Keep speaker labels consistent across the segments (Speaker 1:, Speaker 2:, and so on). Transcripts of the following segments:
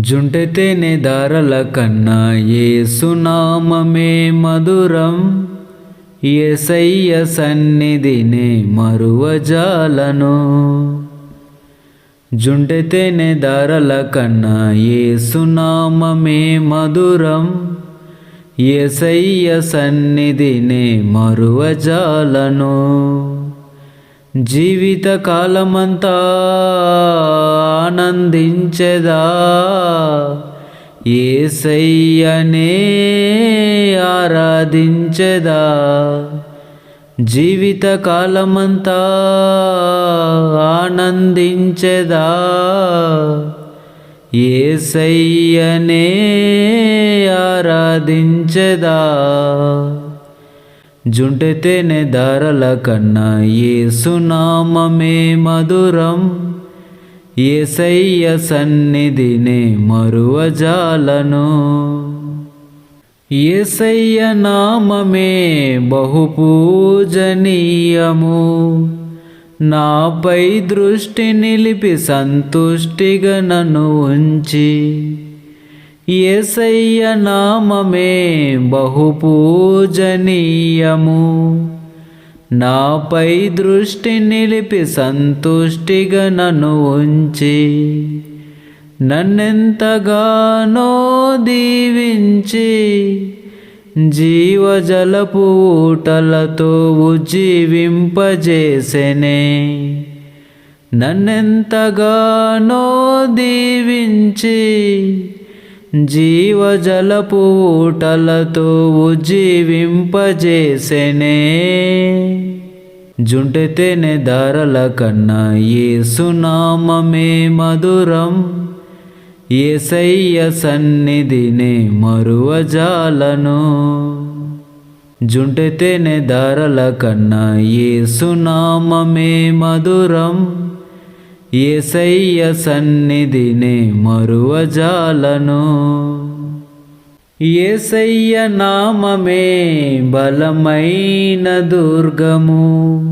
Speaker 1: జుంటెతేనే దారల కన్నా ఏసునామమే మధురం. ఏసయ్య సన్నిధినే మరువజాలను. జుంటెతేనే దారల కన్నా ఏసునామమే మధురం. ఏసయ్య సన్నిధినే మరువజాలను. జీవితకాలమంతా ఆనందించెదా? ఏసయ్యనే ఆరాధించెదా? జీవితకాలమంతా ఆనందించెదా? ఏసయ్యనే ఆరాధించెదా? జుంటెతేనే దారల కన్నా ఏసునామమే మధురం. ఏసయ్య సన్నిధినే మరువజాలను. ఏసయ్య నామమే బహుపూజనీయము. నాపై దృష్టి నిలిపి సంతుష్టిగా నన్ను ఉంచి. ఏసయ్య నామమే బహుపూజనీయము. నాపై దృష్టి నిలిపి సంతుష్టిగా నన్ను ఉంచి నన్నెంతగానో దీవించి జీవజల పూటలతో ఉజ్జీవింపజేసెనే. నన్నెంతగానో దీవించి జీవజలపూటలతో ఉజ్జీవింపజేసెనే. జుంటెతేనే ధరల కన్నా ఏసునామమే మధురం. ఏసయ్య సన్నిధినే మరువజాలను. జుంటెతేనే దారల కన్నా ఏసునామమే మధురం. ఏసయ్య సన్నిధినే మరువజాలను. ఏసయ్య నామమే బలమైన దుర్గము.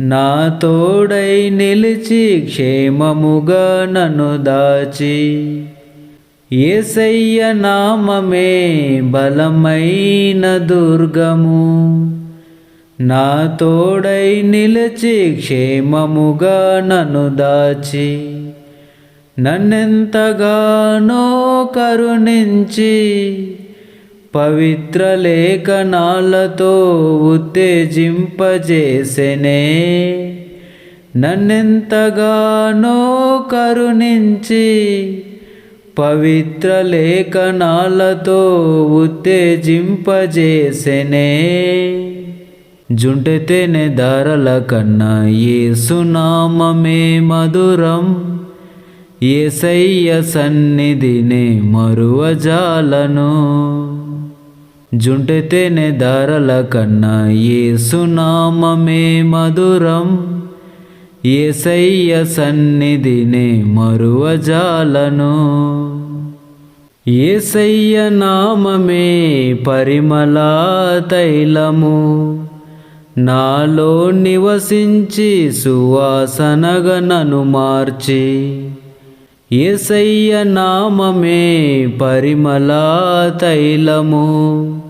Speaker 1: నా తోడై నిలిచి క్షేమముగా నన్ను దాచి. ఏసయ్య నామమే బలమైన దుర్గము. నా తోడై నిలిచి క్షేమముగా నన్ను దాచి నన్నెంతగానో కరుణించి పవిత్ర లేఖనాలతో ఉత్తేజింపజేసెనే. నన్నెంతగానో కరుణించి పవిత్ర లేఖనాలతో ఉత్తేజింపజేసెనే. జుంటెతేనే దారల కన్నా ఏసునామమే మధురం. ఏసయ్య సన్నిధినే మరువజాలను. జుంటెతేనే దారల కన్నా ఏసునామమే మధురం. ఏసయ్య సన్నిధినే మరువజాలను. ఏసయ్య నామమే పరిమళ తైలము. నాలో నివసించి సువాసనగా నన్ను మార్చి. ఎసయ్య నామమే పరిమళ తైలము.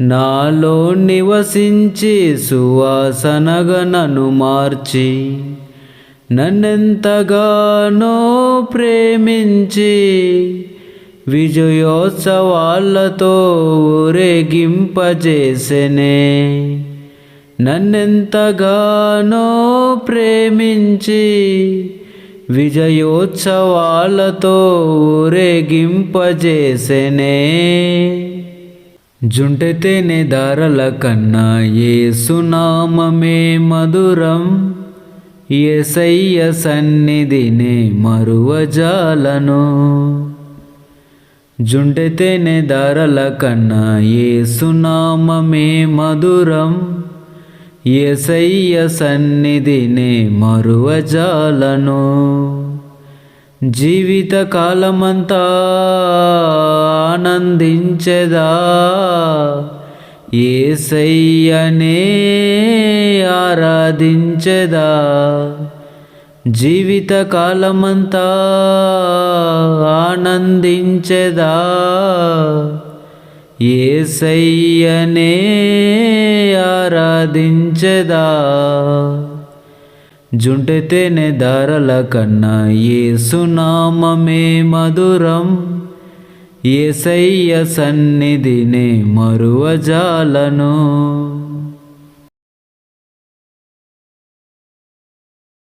Speaker 1: నాలో నివసించి సువాసనగా నన్ను మార్చి. నన్నెంతగానో ప్రేమించి విజయోత్సవాలతో ఊరేగింపజేసెనే. నన్నెంతగానో ప్రేమించి విజయోత్సవాలతో ఊరేగింపజేసెనే. జుంటెతేనే దారల కన్నా సునామమే మధురం. ఎసయ్య సన్నిధినే మరువజాలను. జుంటెతేనే దారల కన్నా ఏ సునామమే మధురం. ఏసయ్య సన్నిధినే మరువజాలను. జీవితకాలమంతా ఆనందించెదా. ఏసయ్యనే ఆరాధించెదా. జీవితకాలమంతా ఆనందించెదా. ఏసయ్యనే ఆరాధించెదా? జుంటెతేనే ధరల కన్నా ఏసునామమే మధురం. ఏసయ్య సన్నిధినే మరువజాలను.